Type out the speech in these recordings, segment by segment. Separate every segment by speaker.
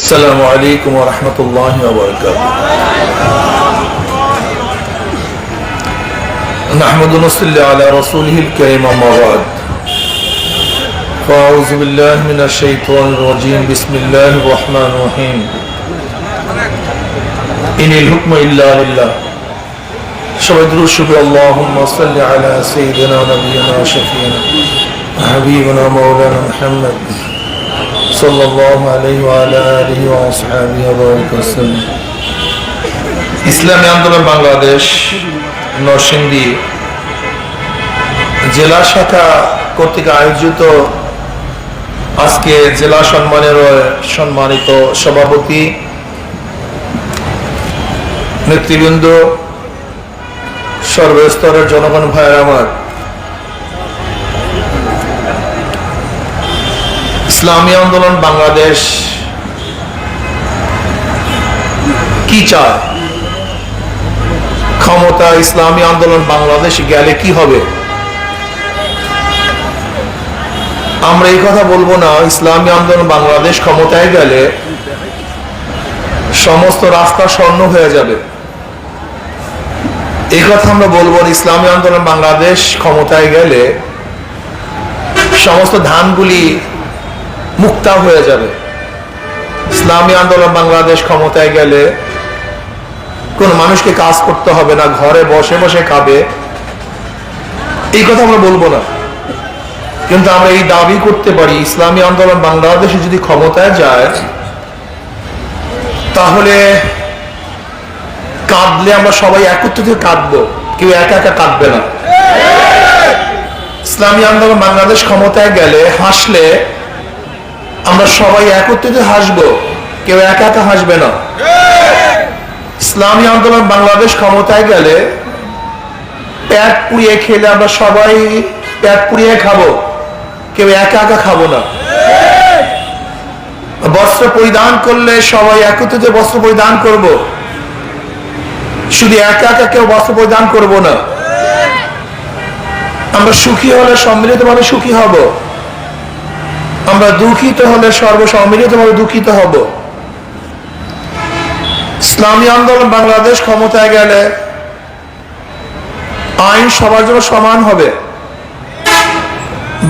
Speaker 1: السلام عليكم ورحمة الله وبركاته. نحمد نصل على رسوله الكريم مراد فأعوذ بالله من الشيطان الرجيم. بسم الله الرحمن الرحيم. إن الحكم إلا لله. شبد رشد اللهم صل على سيدنا ونبينا وشفينا حبيبنا مولانا محمد. صلى الله عليه وعلى آله وأصحابه وبارك وسلم ইসলামী আন্দোলন বাংলাদেশ নরসিংদী জেলা শাখা কর্তৃক আয়োজিত আজকে জেলা সম্মানের সম্মানিত সভাপতি নেতৃবৃন্দ সর্বস্তরের জনগণ ভাইয়ের আমার ইসলামী আন্দোলন বাংলাদেশ কি চায়? ক্ষমতা ইসলামী আন্দোলন বাংলাদেশ গেলে কি হবে? আমরা এই কথা বলব না, ইসলামী আন্দোলন বাংলাদেশ ক্ষমতায় গেলে সমস্ত রাস্তা স্বর্ণ হয়ে যাবে। এই কথা আমরা বলব ইসলামী আন্দোলন বাংলাদেশ ক্ষমতায় গেলে সমস্ত ধানগুলি মুক্তা হয়ে যাবে। ইসলামী আন্দোলন বাংলাদেশ ক্ষমতায় গেলে কোন মানুষকে কাজ করতে হবে না, ঘরে বসে বসে খাবে। এই কথা আমরা বলব না। কিন্তু আমরা এই দাবি করতে পারি, ইসলামী আন্দোলন বাংলাদেশে যদি ক্ষমতায় যায়, তাহলে কাঁদলে আমরা সবাই একত্রিত কাঁদবো। কেউ একা একা কাঁদবে না। ইসলামী আন্দোলন বাংলাদেশ ক্ষমতায় গেলে হাসলে আমরা সবাই একত্রিত হাসবো। কেউ একা একা হাসবে না। ইসলামী আন্দোলন বাংলাদেশ ক্ষমতায় গেলে প্যাট পুড়িয়ে খেলে আমরা সবাই প্যাট পুড়িয়ে খাব। কেউ একা একা খাব না। বস্ত্র পরিধান করলে সবাই একত্রিত বস্ত্র পরিধান করব। শুধু একা একা কেউ বস্ত্র পরিধান করব না। আমরা সুখী হলে সম্মিলিত সম্মিলিতভাবে সুখী হব। আমরা দুঃখিত হলে সর্বসম্মিলিতভাবে দুঃখিত হব। ইসলামী আন্দোলন বাংলাদেশ ক্ষমতায় গেলে আইন সবার জন্য সমান হবে।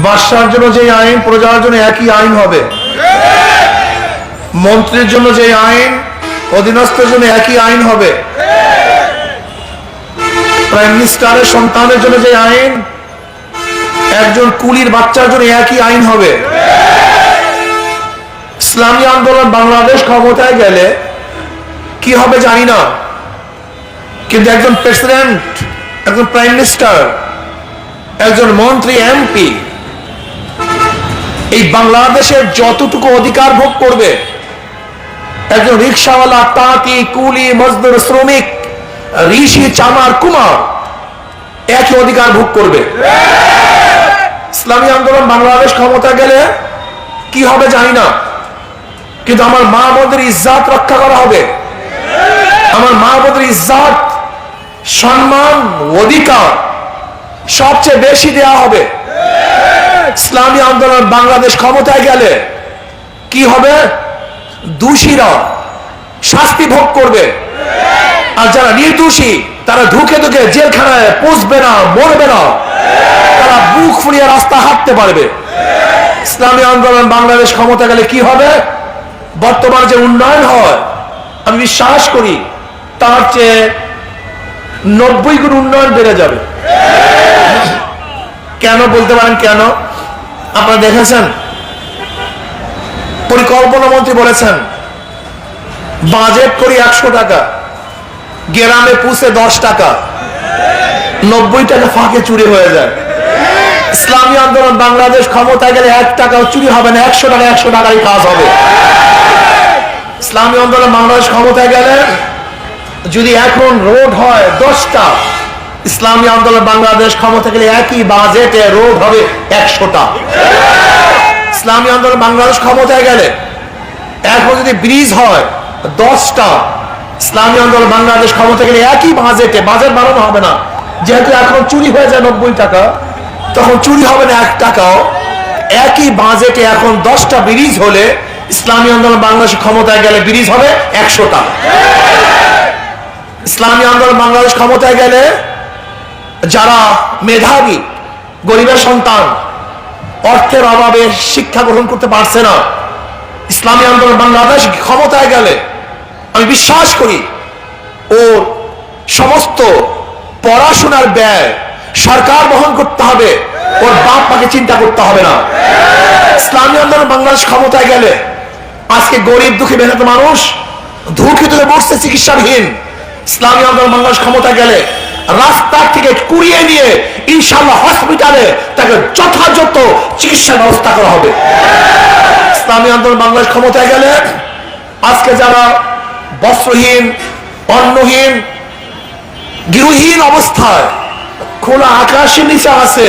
Speaker 1: বাদশার জন্য যে আইন, প্রজার জন্য একই আইন হবে। মন্ত্রীর জন্য যে আইন, অধীনস্থের জন্য একই আইন হবে। প্রাইম মিনিস্টারের সন্তানের জন্য যে আইন, একজন কুলির বাচ্চার জন্য একই আইন হবে। ইসলামী আন্দোলন বাংলাদেশ ক্ষমতায় গেলে কি হবে জানি না। কিন্তু একজন প্রেসিডেন্ট, একজন প্রাইম মিনিস্টার, একজন মন্ত্রী, এমপি, এই বাংলাদেশের যতটুকু অধিকার ভোগ করবে, একজন রিক্সাওয়ালা তাঁতি কুলি, মজদুর, শ্রমিক, ঋষি, চামার, কুমার, একই অধিকার ভোগ করবে। ইসলামী আন্দোলন বাংলাদেশ ক্ষমতা গেলে কি হবে জানি না। কিন্তু আমার মা বোনদের ইজ্জাত রক্ষা করা হবে। আমার মা বোনদের ইজ্জাত, সম্মান, অধিকার সবচেয়ে বেশি দেয়া হবে। ইসলামী আন্দোলন বাংলাদেশ ক্ষমতায় গেলে কি হবে? দোষীরা শাস্তি ভোগ করবে। আর যারা নির্দোষী, তারা ধুকে ধুকে জেলখানায় পুষবে না, মরবে না। তারা বুক ফুরিয়ে রাস্তা হাঁটতে পারবে। ইসলামী আন্দোলন বাংলাদেশ ক্ষমতা গেলে কি হবে? বর্তমান যে উন্নয়ন হয়, আমি বিশ্বাস করি তার চেয়ে নব্বই গুণ উন্নয়ন বেড়ে যাবে। কেন বলতে পারেন কেন? আপনারা দেখেছেন? পরিকল্পনা মন্ত্রী বলেছেন, বাজেট করি একশো টাকা, গ্রামে পুষে দশ টাকা, নব্বই টাকা ফাঁকে চুরি হয়ে যায়। ইসলামী আন্দোলন বাংলাদেশ ক্ষমতায় গেলে এক টাকাও চুরি হবে না, একশো টাকা, একশো টাকারই কাজ হবে। ইসলামী আন্দোলন বাংলাদেশ ক্ষমতায় গেলে যদি এখন রোড হয় দশটা, ইসলামী আন্দোলন বাংলাদেশ ক্ষমতা গেলে একই বাজেটে রোড হবে একশোটা। ইসলামী আন্দোলন বাংলাদেশ ক্ষমতায় গেলে এখন যদি ব্রিজ হয় দশটা, ইসলামী আন্দোলন বাংলাদেশ ক্ষমতা গেলে একই বাজেটে, বাজেট বাড়ানো হবে না। যেহেতু এখন চুরি হয়ে যায় নব্বই টাকা, তখন চুরি হবে না এক টাকাও। একই বাজেটে এখন দশটা ব্রিজ হলে ইসলামী আন্দোলন বাংলাদেশ ক্ষমতায় গেলে ব্রিজ হবে একশোটা ইসলামী আন্দোলন বাংলাদেশ ক্ষমতায় গেলে যারা মেধাবী, গরিবের সন্তান, অর্থের অভাবে শিক্ষা গ্রহণ করতে পারছে না, ইসলামী আন্দোলন বাংলাদেশ ক্ষমতায় গেলে, আমি বিশ্বাস করি ওর সমস্ত পড়াশোনার ব্যয় সরকার বহন করতে হবে, ওর বাপ মাকে চিন্তা করতে হবে না। ইসলামী আন্দোলন বাংলাদেশ ক্ষমতায় গেলে আজকে গরিব দুঃখী মেহনত মানুষ ধুকিত বসছে চিকিৎসাবিহীন ইসলামী আন্দোলন বাংলাদেশ ক্ষমতায় গেলে রাস্তা থেকে কুড়িয়ে নিয়ে ইনশাল্লাহ হসপিটালে তাকে যথাযথ চিকিৎসার ব্যবস্থা করা হবে। ইসলামী আন্দোলন বাংলাদেশ ক্ষমতায় গেলে আজকে যারা বস্ত্রহীন, অন্নহীন, গৃহহীন অবস্থায় খোলা আকাশের নিচে আছে,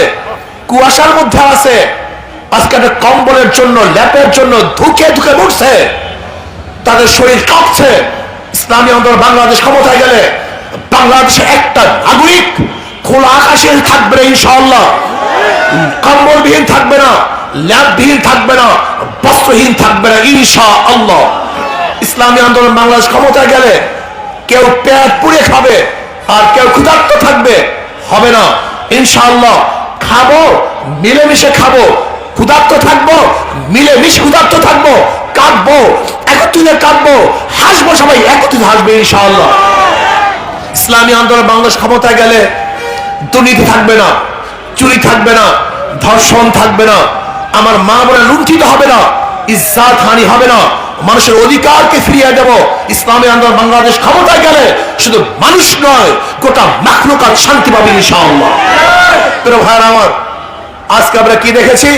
Speaker 1: কুয়াশার মধ্যে আছে আজকে একটা কম্বলের জন্য, ল্যাপের জন্য ধুকে ধুকে উঠছে তাদের শরীর কাঁপছে। ইসলামী আন্দোলন বাংলাদেশ ক্ষমতায় গেলে বাংলাদেশে একটা নাগরিক খোলা আকাশে থাকবে না, ইনশাআল্লাহ। কম্বলবিহীন থাকবে না ল্যাববিহীন থাকবে না, বস্ত্রহীন থাকবে না ইনশা আল্লাহ ইসলামী আন্দোলন বাংলাদেশ ক্ষমতায় গেলে কেউ পেট পুড়ে খাবে আর কেউ ক্ষুধার্ত থাকবে, হবে না। ইনশাআল্লাহ, খাব, মিলেমিশে খাব। ক্ষুধার্ত থাকব, মিলেমিশে ক্ষুধার্ত থাকব, কাঁদবো, একত্রিত কাঁদবো, হাসবো সবাই, একত্রিত হাসবে ইনশাআল্লাহ। ইসলামী আন্দোলন বাংলাদেশ ক্ষমতায় গেলে দুর্নীতি থাকবে না, চুরি থাকবে না, ধর্ষণ থাকবে না, আমার মা বোনের লুণ্ঠিত হবে না, ইজ্জাত হানি হবে না, মানুষের অধিকারকে ফিরিয়ে দেব। ইসলামী আন্দোলন বাংলাদেশ ক্ষমতায় গেলে শুধু মানুষ নয়, গোটা মাখলুকাত শান্তি পাবে ইনশাআল্লাহ। ভাইয়ের আমার, আজকে আমরা কি দেখেছি?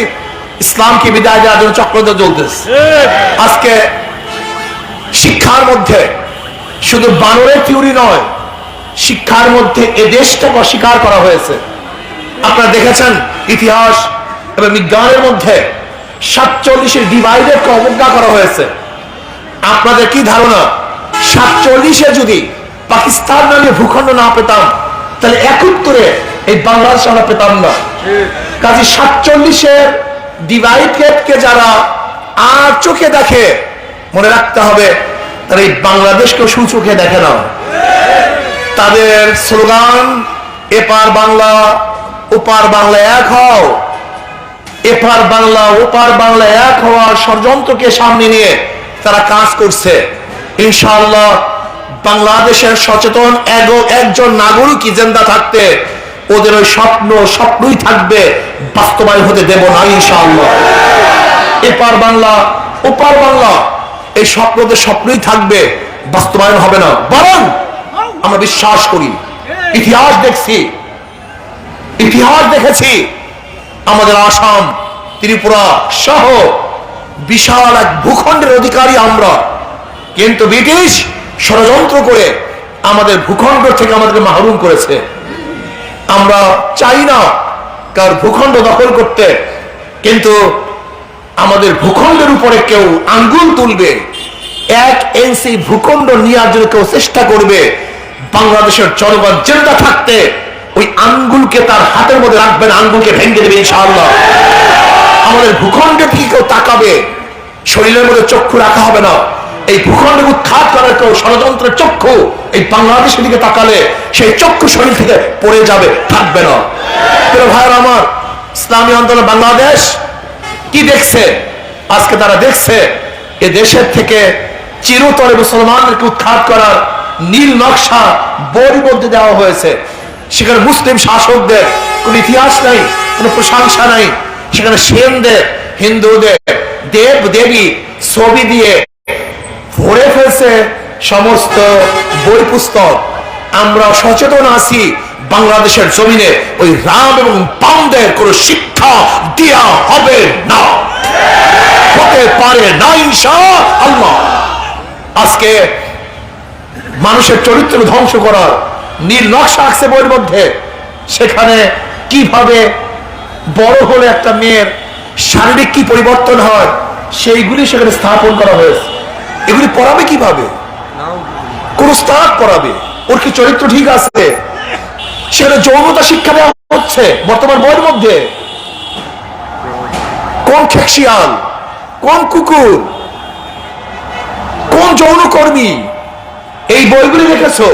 Speaker 1: ইসলামকে বিদায় দেওয়ার জন্য চক্রদ চলতেছে। আজকে শিক্ষার মধ্যে শুধু বানরের থিওরি নয়, শিক্ষার মধ্যে এ দেশটাকে অস্বীকার করা হয়েছে। আপনারা দেখেছেন ইতিহাস এবং বিজ্ঞানের মধ্যে সাতচল্লিশের ডিভাইডেডকে অবজ্ঞা করা হয়েছে। আপনাদের কি ধারণা? সাতচল্লিশে যদি পাকিস্তান নামে ভূখণ্ড না পেতাম, তাহলে একত্তরে এই বাংলাদেশ আমরা পেতাম না। কাজে সাতচল্লিশের ডিভাইডকে যারা আর চোখে দেখে, মনে রাখতে হবে, তারা এই বাংলাদেশকেও সুচোখে দেখে না। তাদের স্লোগান, এপার বাংলা, ওপার বাংলা এক হও। এপার বাংলা, ওপার বাংলা এক হওয়ার ষড়যন্ত্রকে সামনে নিয়ে তারা কাজ করছে। ইনশাআল্লাহ বাংলাদেশের সচেতন একজন নাগরিক জেন্দা থাকতে ওদের ওই স্বপ্ন, স্বপ্নই থাকবে, বাস্তবায়ন হতে দেব না, ইনশাআল্লাহ। এপার বাংলা, ওপার বাংলা, এই স্বপ্নদের স্বপ্নই থাকবে, বাস্তবায়ন হবে না। বরং আমরা বিশ্বাস করি, ইতিহাস দেখছি, ইতিহাস দেখেছি, আমাদের আসাম, ত্রিপুরা সহ বিশাল এক ভূখণ্ডের অধিকারী আমরা। কিন্তু ব্রিটিশ ষড়যন্ত্র করে আমাদের ভূখণ্ড থেকে আমাদেরকে মাহরুম করেছে। আমরা চাই না কার ভূখণ্ড দখল করতে, কিন্তু আমাদের ভূখণ্ডের উপরে কেউ আঙ্গুল তুলবে, এক এনসি ভূখণ্ড নেওয়ার জন্য কেউ চেষ্টা করবে, বাংলাদেশের জনগণ জেন্দা থাকতে ওই আঙ্গুলকে তার হাতের মধ্যে রাখবেন আঙ্গুলকে ভেঙে দেবে ইনশাআল্লাহ। আমাদের ভূখণ্ডের দিকে কেউ তাকাবে, শরীরের মধ্যে চক্ষু রাখা হবে না। এই ভূখণ্ডকে উৎখাত করার কেউ ষড়যন্ত্রের চক্ষু এই বাংলাদেশের দিকে তাকালে সেই চক্ষু শরীর থেকে পড়ে যাবে, থাকবে না। প্রিয় ভাইয়ের আমার, ইসলামী আন্দোলন বাংলাদেশ কি দেখছে? আজকে তারা দেখছে এ দেশের থেকে চিরতরে মুসলমানদেরকে উৎখাত করার নীল নকশা বই বলতে দেওয়া হয়েছে। সেখানে মুসলিম শাসকদের কোন ইতিহাস নাই, কোন প্রশংসা নাই। সেখানে সেনদের, হিন্দুদের দেব দেবী ছবি দিয়ে ভরে ফেলছে সমস্ত বই পুস্তক আমরা সচেতন আছি, বাংলাদেশের জমিনে ওই রাম এবং বামদের কোন শিক্ষা দেয়া হবে না। হতে পারে না ইনশা আল্লাহ আজকে মানুষের চরিত্র ধ্বংস করার নীল নকশা আঁকছে বইয়ের মধ্যে। সেখানে কীভাবে বড় হলে একটা মেয়ের শারীরিক কি পরিবর্তন হয়, সেইগুলি সেখানে স্থাপন করা হয়েছে। এগুলি পড়াবে কীভাবে? কোন স্তাক পড়াবে। ওর কি চরিত্র ঠিক আছে? সেখানে যৌনতা শিক্ষা দেওয়া হচ্ছে বর্তমান বইয়ের মধ্যে। কোন খেকশিয়াল কোন কুকুর? কুকর্মী এই বইগুলি রেখেছো।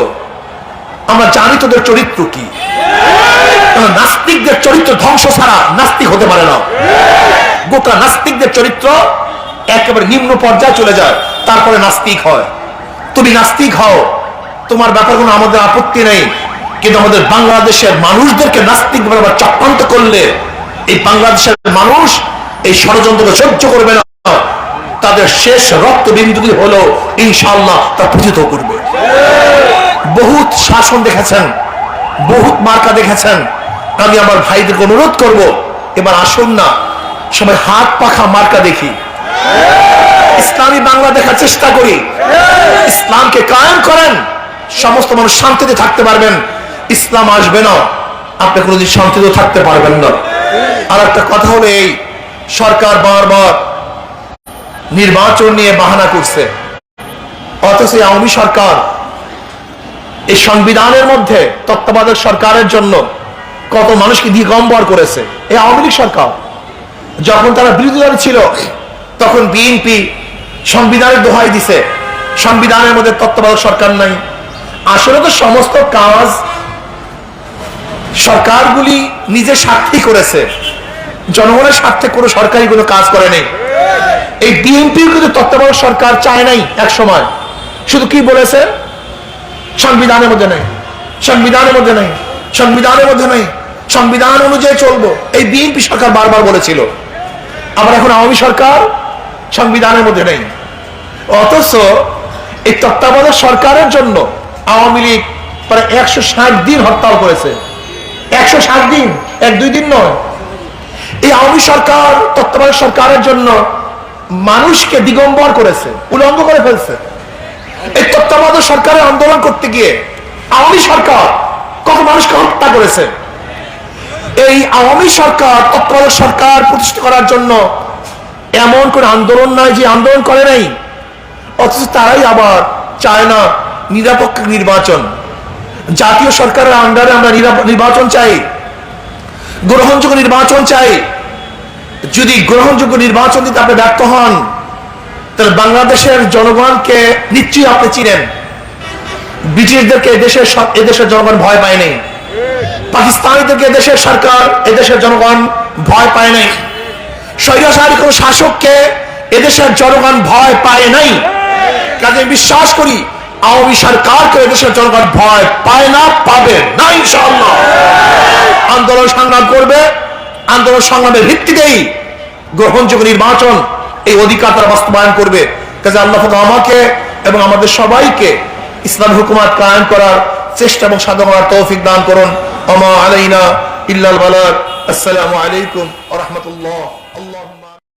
Speaker 1: আমরা জানি তোদের চরিত্র কি। নাস্তিকদের চরিত্র ধ্বংস ছাড়া নাস্তিক হতে পারে না। গোটা নাস্তিকদের চরিত্র একেবারে নিম্ন পর্যায়ে চলে যায়, তারপরে নাস্তিক হয়। তুমি নাস্তিক হও, তোমার ব্যাপার কোনো আমাদের আপত্তি নেই। কিন্তু আমাদের বাংলাদেশের মানুষদেরকে নাস্তিক বরাবর চক্রান্ত করলে, এই বাংলাদেশের মানুষ এই ষড়যন্ত্রকে সহ্য করবে না। তাদের শেষ রক্ত বিন্দুগুলি হলো ইনশাল্লাহ তা পূজিত করবে। বহুত শাসন দেখেছেন, বহুত মার্কা দেখেছেন। আমি আমার ভাইদেরকে অনুরোধ করব, এবার আসুন না, সবাই হাত পাখা মার্কা দেখি। ইসলামী বাংলা দেখার চেষ্টা করি। ইসলামকে কায়েম করেন, সমস্ত মানুষ শান্তিতে থাকতে পারবেন। ইসলাম আসবে না, আপনি কোনোদিন শান্তিতে থাকতে পারবেন না। আর একটা কথা হলো এই, সরকার বারবার নির্বাচন নিয়ে বাহানা করছে। অথচ আওয়ামী সরকার এই সংবিধানের মধ্যে তত্ত্বাবধায়ক সরকারের জন্য কত মানুষকে দিগম্বর করেছে। এই আওয়ামী লীগ সরকার যখন তারা বিরোধী দল ছিল তখন বিএনপি সংবিধানের দোহাই দিছে। সংবিধানের মধ্যে তত্ত্বাবধায়ক সরকার নাই। আসলে তো সমস্ত কাজ সরকারগুলি নিজের স্বার্থেই করেছে। জনগণের স্বার্থে কোনো সরকারি কোনো কাজ করে নেই। এই বিএনপি কিন্তু তত্ত্বাবধায়ক সরকার চায় নাই এক সময়। শুধু কি বলেছে? সংবিধানের মধ্যে নেই। সংবিধানের মধ্যে নেই। সংবিধানের মধ্যে নেই। সংবিধান অনুযায়ী চলবো। এই বিএনপি সরকার বারবার বলেছিল। আবার এখন আওয়ামী সরকার সংবিধানের মধ্যে নেই। অথচ এই তত্ত্বাবধায়ক সরকারের জন্য আওয়ামী লীগ প্রায় একশো ষাট দিন হরতাল করেছে। একশো ষাট দিন, এক দুই দিন নয়। এই আওয়ামী সরকার, তত্ত্বাবধায়ক সরকারের জন্য মানুষকে দিগম্বর করেছে, উলঙ্গ করে ফেলছে। এই তত্ত্বাবধায়ক সরকারের আন্দোলন করতে গিয়ে আওয়ামী সরকার কত মানুষকে হত্যা করেছে। এই আওয়ামী সরকার, তত্ত্বাবধায়ক সরকার প্রতিষ্ঠা করার জন্য এমন কোন আন্দোলন নাই যে আন্দোলন করে নাই। অথচ তারাই আবার চায় না নিরপেক্ষ নির্বাচন। জাতীয় সরকারের আন্ডারে আমরা নির্বাচন চাই। গ্রহণযোগ্য নির্বাচন চাই। যদি গ্রহণযোগ্য নির্বাচন দিতে আপনি ব্যর্থ হন, তাহলে বাংলাদেশের জনগণকে নিশ্চয়ই আপনি চিনেন। ব্রিটিশদেরকে এদেশের এদেশের জনগণ ভয় পায় নাই। পাকিস্তানিদেরকে এদেশের সরকার, এদেশের জনগণ ভয় পায় নাই। স্বৈরাচারী কোন শাসককে এদেশের জনগণ ভয় পায় নাই। কাজে বিশ্বাস করি, আওয়ামী সরকারকে এদেশের জনগণ ভয় পায় না, পাবে না আন্দোলন সংগ্রাম করবে, আন্দোলন সংগ্রামের ভিত্তিতেই গ্রহণযোগ্য নির্বাচন এই অধিকার তারা বাস্তবায়ন করবে। কাজে আল্লাহ আমাকে এবং আমাদের সবাইকে ইসলাম হুকুমাত কায়েম করার চেষ্টা এবং সাধন করার তৌফিক দান করুন। আমা আলাইনা ইল্লাল বালাগ। আসসালামু আলাইকুম